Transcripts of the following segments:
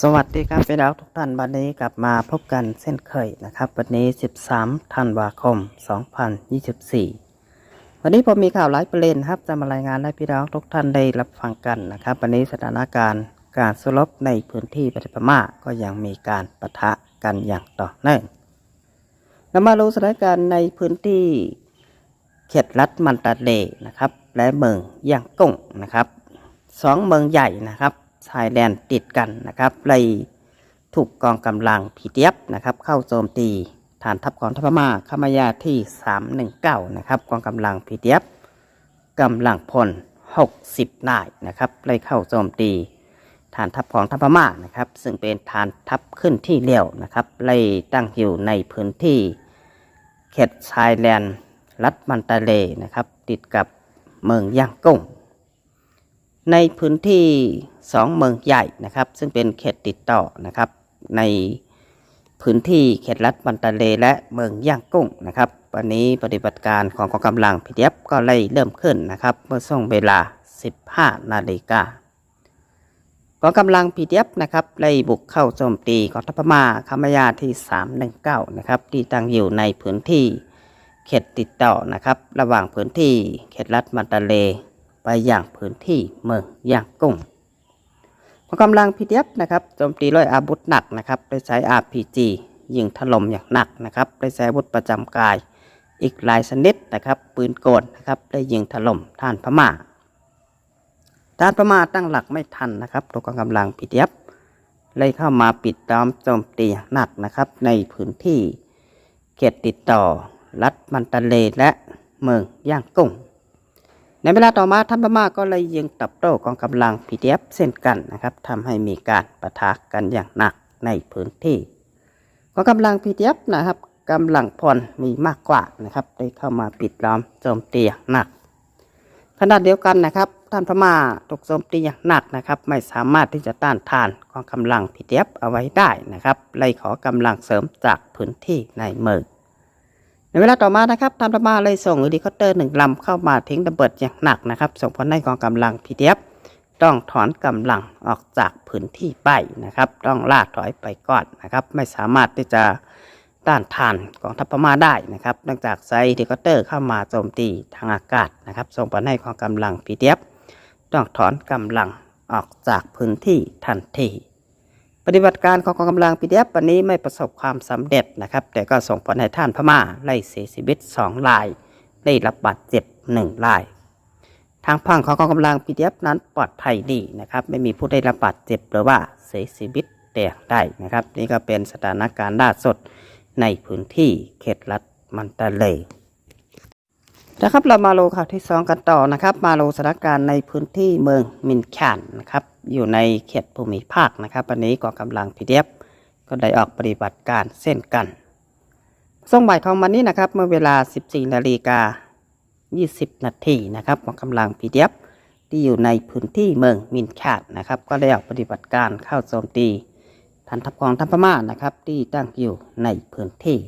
สวัสดีครับพี่น้องทุกท่านวันนี้กลับมาพบกันเส้นเคยนะครับ วันนี้ 13 ธันวาคม 2024 วันนี้ผมมีข่าวหลายประเด็นครับจะมารายงานให้พี่น้องทุกท่านได้รับฟังกันนะครับ วันนี้สถานการณ์การสู้รบในพื้นที่ประเทศพม่าก็ยังมีการปะทะกันอย่างต่อเนื่องเรามาดูสถานการณ์ในพื้นที่เขตรัฐมันตาเลนะครับ และเมืองย่างกุ้งนะครับสองเมืองใหญ่นะครับ ชายแดนติดกันนะครับเลยถูกกองกำลังพีเดียบนะครับ เข้าโจมตีฐานทัพของทัพพม่าขมายาที่ 319 นะครับ กองกำลังพีเดียบกำลังพล 60 นายนะครับเลยเข้าโจมตีฐานทัพของทัพพม่านะครับ ซึ่งเป็นฐานทัพขึ้นที่เลี้ยวนะครับเลยตั้งอยู่ในพื้นที่เขตชายแดนรัฐมันตาเลนะครับ ติดกับเมืองย่างกุ้ง ในพื้นที่สองเมืองใหญ่นะครับ ซึ่งเป็นเขตติดต่อนะครับ ในพื้นที่เขตรัฐมันตาเลและเมืองย่างกุ้งนะครับ วันนี้ปฏิบัติการของกองกำลังพีเดียบก็เลยเริ่มขึ้นนะครับ เมื่อช่วงเวลา 15 นาฬิกากองกำลังพีเดียบนะครับไล่บุกเข้าโจมตีกองทัพพม่าคามายาที่ 319 นะครับ ที่ตั้งอยู่ในพื้นที่เขตติดต่อนะครับ ระหว่างพื้นที่เขตรัฐมันตาเล ไปอย่างพื้นที่เมืองย่างกุ้งกองกำลังพีเดียบนะครับโจมตีด้วยอาวุธหนักนะครับโดยใช้ RPG ยิงถล่มอย่างหนักนะครับโดยใช้อาวุธประจำกาย อีกหลายชนิดนะครับ ปืนโกนนะครับได้ยิงถล่มท่านพม่าด้านพม่าตั้งหลักไม่ทันนะครับตัวกองกำลังพีเดียบเลยเข้ามาปิดล้อมโจมตีอย่างหนักนะครับ ในพื้นที่เขตติดต่อ รัฐมันตาเลและเมืองย่างกุ้ง ในเวลาต่อมาท่านพม่าก็เลยยิงตอบโต้กองกำลังพีเดียบเช่นกันนะครับทำให้มีการปะทะกันอย่างหนักในพื้นที่กองกำลังพีเดียบนะครับกำลังพลมีมากกว่านะครับ ได้เข้ามาปิดล้อมโจมตีอย่างหนักขณะเดียวกันนะครับท่านพม่าถูกโจมตีอย่างหนักนะครับ ไม่สามารถที่จะต้านทานกองกำลังพีเดียบเอาไว้ได้นะครับเลยขอกำลังเสริมจากพื้นที่ในเมือง ในเวลาต่อมานะครับทานพม่าเลยส่งเฮลิคอปเตอร์หนึ่งลำเข้ามาทิ้งระเบิดอย่างหนักนะครับ ส่งผลให้กองกำลังพีเดียบต้องถอนกำลังออกจากพื้นที่ไปนะครับ ต้องล่าถอยไปก่อนนะครับ ไม่สามารถที่จะต้านทานกองทัพพม่าได้นะครับเนื่องจากไซเฮลิคอปเตอร์เข้ามาโจมตีทางอากาศนะครับ ส่งผลให้กองกำลังพีเดียบต้องถอนกำลังออกจากพื้นที่ทันที ปฏิบัติการของกองกำลังพีเดียบวันนี้ไม่ประสบความสำเร็จนะครับ แต่ก็ส่งผลให้ท่านพม่าไล่เสียชีวิตสองราย ได้รับบาดเจ็บหนึ่งราย ทางพังของกองกำลังพีเดียบนั้นปลอดภัยดีนะครับ ไม่มีผู้ได้รับบาดเจ็บหรือว่าเสียชีวิตแต่อย่างใดนะครับ นี่ก็เป็นสถานการณ์ล่าสุดในพื้นที่เขตรัฐมันตาเล นะครับเรามาโลข่าวที่สองกันต่อนะครับ มาโลสถานการณ์ในพื้นที่เมืองมินแคนนะครับอยู่ในเขตภูมิภาคนะครับวันนี้กองกำลังพีเดียบก็ได้ออกปฏิบัติการเช่นกันส่งบ่ายของวันนี้นะครับ เมื่อเวลา 14นาฬิกา20 นาทีนะครับกองกำลังพีเดียบที่อยู่ในพื้นที่เมืองมินแคนนะครับ ก็ได้ออกปฏิบัติการเข้าโจมตีฐานทัพกองทัพพม่านะครับ ที่ตั้งอยู่ในพื้นที่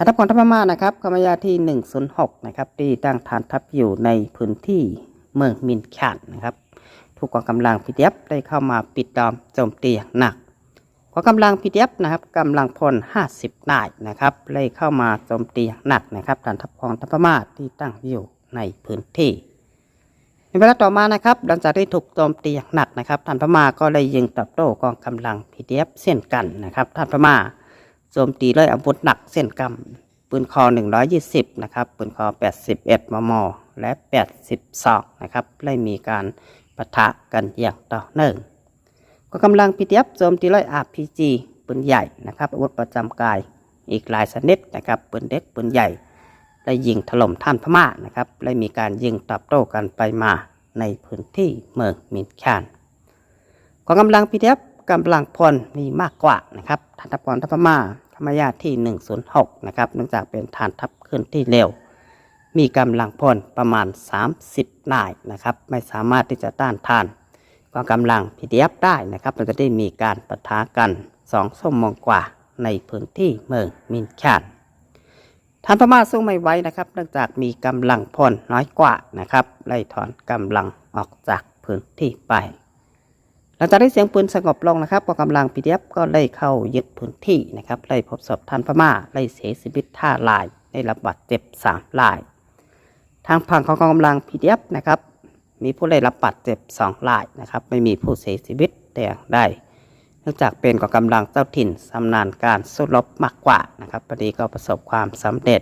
ฐานทัพกองทัพพม่านะครับกำมายาที่ 106 นะครับที่ตั้งฐานทัพอยู่ในพื้นที่เมืองมินแคนนะครับถูกกองกำลังพีเดียบได้เข้ามาปิดล้อมโจมตีอย่างหนักกองกำลังพีเดียบนะครับกำลังพล 50 นายนะครับเลยเข้ามาโจมตีอย่างหนักนะครับฐานทัพกองทัพพม่าที่ตั้งอยู่ในพื้นที่ในเวลาต่อมานะครับหลังจากที่ถูกโจมตีอย่างหนักนะครับท่านพม่าก็เลยยิงตอบโต้กองกำลังพีเดียบเช่นกันนะครับท่านพม่า โจมตีด้วยอาวุธหนักเช่นกันปืนคอ 120 นะครับ ปืนคอ 81 มม และ 82 นะครับเลยมีการปะทะกันอย่างต่อเนื่องก็กำลังพีเดียบโจมตีด้วย RPG ปืนใหญ่นะครับอาวุธประจำกายอีกหลายชนิดนะครับปืนเล็กปืนใหญ่ได้ยิงถล่มท่านพม่านะครับและมีการยิงตอบโต้กันไปมาในพื้นที่เมืองมินแคนกองกำลังพีเดียบกำลังพลมีมากกว่านะครับฐานทัพกองทัพพม่า ธรรมยาที่ 106 นะครับเนื่องจากเป็นฐานทัพเคลื่อนที่เร็ว มีกำลังพลประมาณ 30 นายนะครับ ไม่สามารถที่จะต้านทานกองกำลังพีดียบได้นะครับเราจะได้มีการปะทะกันสองชั่วโมงกว่าในพื้นที่เมืองมินแคนท่านพม่าสู้ไม่ไหวนะครับ เนื่องจากมีกำลังพลน้อยกว่านะครับไล่ถอนกำลังออกจากพื้นที่ไป หลังจากได้เสียงปืนสงบลงนะครับกองกำลังพีดีเอฟก็ได้เข้ายึดพื้นที่นะครับไล่พบศพท่านพม่าไล่เสียชีวิตท่าลายได้รับบาดเจ็บสามราย ทางฝั่งของกองกำลังพีเดีเอฟนะครับมีผู้ได้รับบาดเจ็บสองรายนะครับไม่มีผู้เสียชีวิตแต่อย่างใดเนื่องจากเป็นกองกำลังเจ้าถิ่นสำนานการสู้รบมากกว่านะครับปดีก็ประสบความสำเร็จ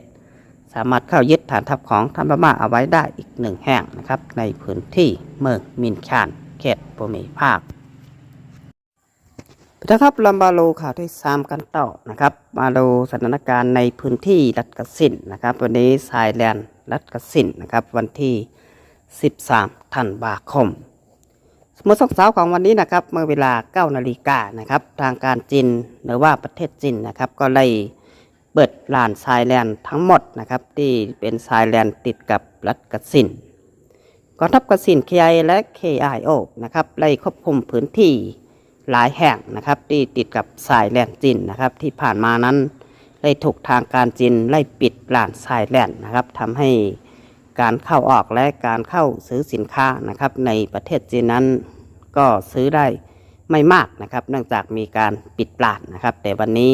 สามารถเข้ายึดฐานทัพของท่านพม่าเอาไว้ได้อีกหนึ่งแห่งนะครับในพื้นที่เมืองมินชานเขตภูมิภาค นะครับเรามาดูข่าวที่สามกันต่อนะครับ มาดูสถานการณ์ในพื้นที่รัฐกสินนะครับ วันนี้สายแลนด์รัฐกสินนะครับ วันที่ 13ธันวาคมเมื่อสองสาวของวันนี้นะครับ เมื่อเวลา9นาฬิกานะครับ ทางการจีนหรือว่าประเทศจีนนะครับ ก็ไล่เปิดลานสายแลนด์ทั้งหมดนะครับ ที่เป็นสายแลนด์ติดกับรัฐกสินกองทัพกสิน KI และ KIO นะครับไล่ควบคุมพื้นที่ หลายแห่งนะครับที่ติดกับสายแลนจีนนะครับ ที่ผ่านมานั้นได้ถูกทางการจีนไล่ปิดลานสายแลนนะครับทำให้การเข้าออกและการเข้าซื้อสินค้านะครับ ในประเทศจีนนั้นก็ซื้อได้ไม่มากนะครับ เนื่องจากมีการปิดลานนะครับ แต่วันนี้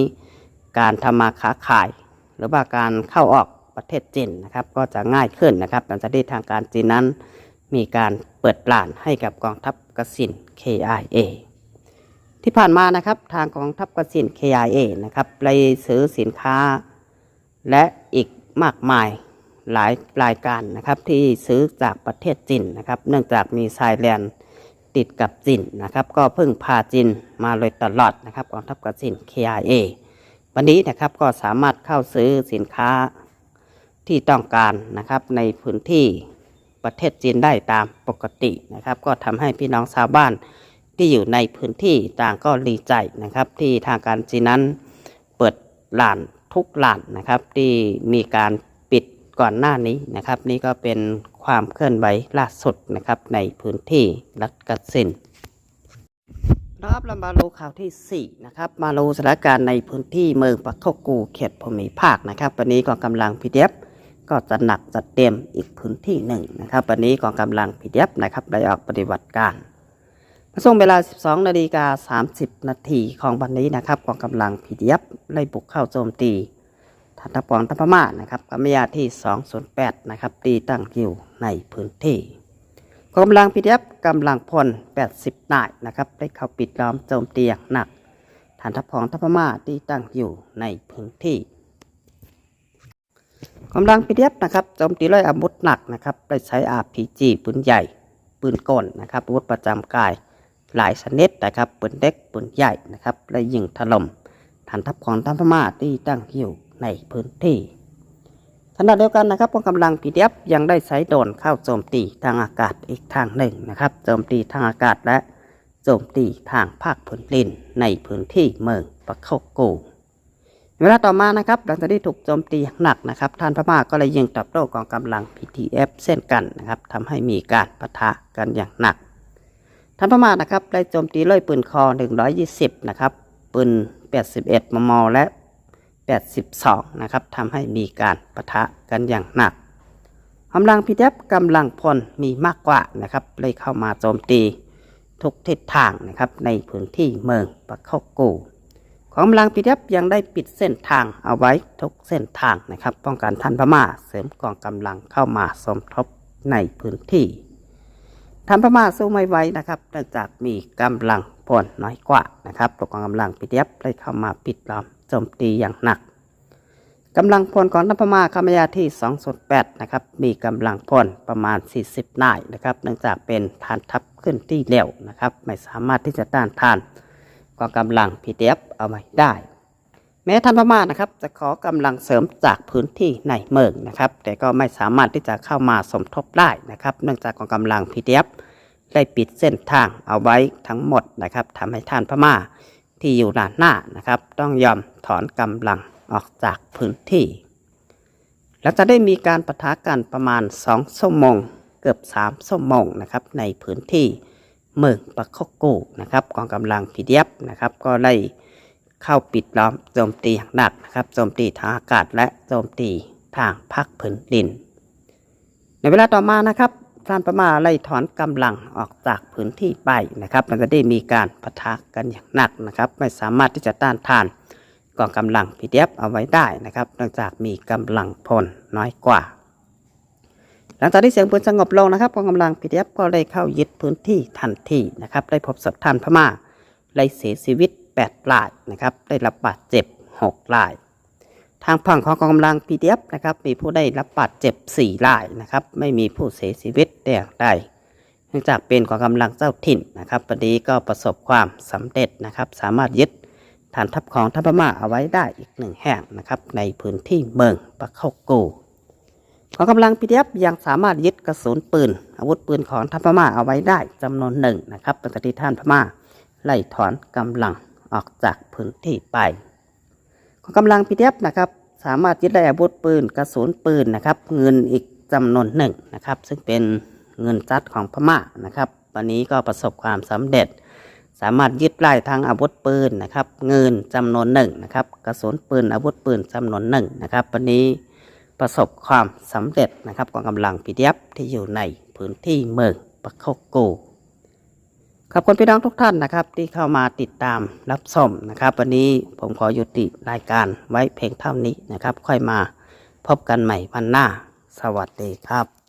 การทำมาค้าขาย หรือว่าการเข้าออกประเทศจีนนะครับ ก็จะง่ายขึ้นนะครับหลังจากที่ทางการจีนนั้น มีการเปิดลานให้กับกองทัพกสิน KIA ที่ผ่านมานะครับทางกองทัพกสิน KIA นะครับไปซื้อสินค้า และอีกมากมายหลายรายการนะครับที่ซื้อจากประเทศจีนนะครับ เนื่องจากมีชายแลนติดกับจีนนะครับ ก็เพิ่งพาจีนมาโดยตลอดนะครับกองทัพกสิน KIA วันนี้นะครับก็สามารถเข้าซื้อสินค้าที่ต้องการนะครับในพื้นที่ประเทศจีนได้ตามปกตินะครับ ก็ทำให้พี่น้องชาวบ้าน ที่อยู่ในพื้นที่ต่างก็ดีใจนะครับ ที่ทางการจีนนั้นเปิดลานทุกลานนะครับ ที่มีการปิดก่อนหน้านี้นะครับ นี่ก็เป็นความเคลื่อนไหวล่าสุดนะครับในพื้นที่รัฐกสินครับเรามาดูข่าวที่ 4 นะครับ มาดูสถานการณ์ในพื้นที่เมืองปักทกูเขตภูมิภาคนะครับ วันนี้กองกำลังพีเดฟก็จะหนักจัดเต็มอีกพื้นที่หนึ่งนะครับ วันนี้กองกำลังพีเดฟนะครับได้ออกปฏิบัติการ ช่วงเวลา 12 นาฬิกา 30 นาทีของวันนี้นะครับกองกำลังพีดีเอฟไล่บุกเข้าโจมตีฐานทัพกองทัพพม่านะครับกำมยาที่ 208 นะครับตีตั้งอยู่ในพื้นที่กองกำลังพีดีเอฟกำลังพล 80 นายนะครับได้เข้าปิดล้อมโจมตีอย่างหนักฐานทัพกองทัพพม่าที่ตั้งอยู่ในพื้นที่กำลังพีดีเอฟนะครับโจมตีด้วยอาวุธหนักนะครับได้ใช้ RPG ปืนใหญ่ ปืนกลนะครับอาวุธประจำกาย หลายชนิดนะครับปืนเล็กปืนใหญ่นะครับ และยิงถล่มฐานทัพของทัพพม่าที่ตั้งอยู่ในพื้นที่ขณะเดียวกันนะครับกองกำลังพีดีเอฟยังได้ใช้โดนเข้าโจมตีทางอากาศอีกทางหนึ่งนะครับโจมตีทางอากาศและโจมตีทางภาคพื้นดินในพื้นที่เมืองปะเข้ากูเวลาต่อมานะครับหลังจากที่ถูกโจมตีหนักนะครับท่านพม่าก็เลยยิงตอบโต้กองกำลัง PTF เช่นกันนะครับทำให้มีการปะทะกันอย่างหนัก ท่านพม่านะครับได้โจมตีด้วยปืนคอ 120 นะครับปืน 81 มม และ 82 นะครับทำให้มีการปะทะกันอย่างหนักกำลังพีเดฟกำลังพลมีมากกว่านะครับเลยเข้ามาโจมตีทุกทิศทางนะครับในพื้นที่เมืองปะเข้ากูของกำลังพีเดฟยังได้ปิดเส้นทางเอาไว้ทุกเส้นทางนะครับ ป้องกันท่านพม่าเสริมกองกำลังเข้ามาสมทบในพื้นที่ ทำพม่าสู้ไม่ไหวนะครับเนื่องจากมีกำลังพลน้อยกว่านะครับตัวกองกำลังพีเดียบได้เข้ามาปิดล้อมโจมตีอย่างหนักกำลังพลของทัพพม่าคามยาที่ 208 นะครับ มีกำลังพลประมาณ 40 นายนะครับ เนื่องจากเป็นฐานทัพขึ้นที่เร็วนะครับ ไม่สามารถที่จะต้านทานกองกำลังพีเดียบเอาไว้ได้ แม้ท่านพม่านะครับ จะขอกำลังเสริมจากพื้นที่ในเมืองนะครับ แต่ก็ไม่สามารถที่จะเข้ามาสมทบได้นะครับ เนื่องจากกองกำลังพีเดียบได้ปิดเส้นทางเอาไว้ทั้งหมดนะครับทำให้ท่านพม่าที่อยู่ด้านหน้านะครับ ต้องยอมถอนกำลังออกจากพื้นที่ แล้วจะได้มีการปะทะกันประมาณ2ชั่วโมงเกือบ3ชั่วโมงนะครับในพื้นที่เมืองปะคกูนะครับกองกำลังพีเดียบนะครับ ก็ได้ เข้าปิดล้อมโจมตีอย่างหนักนะครับโจมตีทางอากาศและโจมตีทางภาคพื้นดิน ในเวลาต่อมานะครับท่านพม่าไล่ถอนกำลังออกจากพื้นที่ไปนะครับมันก็ได้มีการปะทะกันอย่างหนักนะครับ ไม่สามารถที่จะต้านทานกองกำลังพีเดียเอาไว้ได้นะครับเนื่องจากมีกำลังพลน้อยกว่า หลังจากที่เสียงปืนสงบลงนะครับกองกำลังพีเดียก็ได้เข้ายึดพื้นที่ทันทีนะครับได้พบศพท่านพม่าไล่เสียชีวิต 8รายนะครับ ได้รับบาดเจ็บ6ราย ทางฝั่งของกองกำลังพีเดียนะครับ มีผู้ได้รับบาดเจ็บ4รายนะครับ ไม่มีผู้เสียชีวิตแต่อย่างใดเนื่องจากเป็นกองกำลังเจ้าถิ่นนะครับวันนี้ก็ประสบความสำเร็จนะครับ สามารถยึดฐานทัพของทัพพม่าเอาไว้ได้อีกหนึ่งแห่งนะครับ ในพื้นที่เมืองปะเข้ากูกองกำลังพีเดียยังสามารถยึดกระสุนปืน อาวุธปืนของทัพพม่าเอาไว้ได้จำนวนหนึ่งนะครับเป็นที่ท่านพม่าไล่ถอนกำลัง ออกจากพื้นที่ไปของกำลังพีเดียนะครับ สามารถยึดได้อาวุธปืนกระสุนปืนนะครับ เงินอีกจำนวนหนึ่งนะครับ ซึ่งเป็นเงินจัดของพม่านะครับ วันนี้ก็ประสบความสำเร็จ สามารถยึดได้ทั้งอาวุธปืนนะครับ เงินจำนวนหนึ่งนะครับ กระสุนปืนอาวุธปืนจำนวนหนึ่งนะครับวันนี้ประสบความสำเร็จนะครับกองกำลังพีเดียที่อยู่ในพื้นที่เมืองปะเข้ากู ขอบคุณพี่น้องทุกท่านนะครับ ที่เข้ามาติดตามรับชมนะครับ วันนี้ผมขอยุติรายการไว้เพียงเท่านี้นะครับ ค่อยมาพบกันใหม่วันหน้า สวัสดีครับ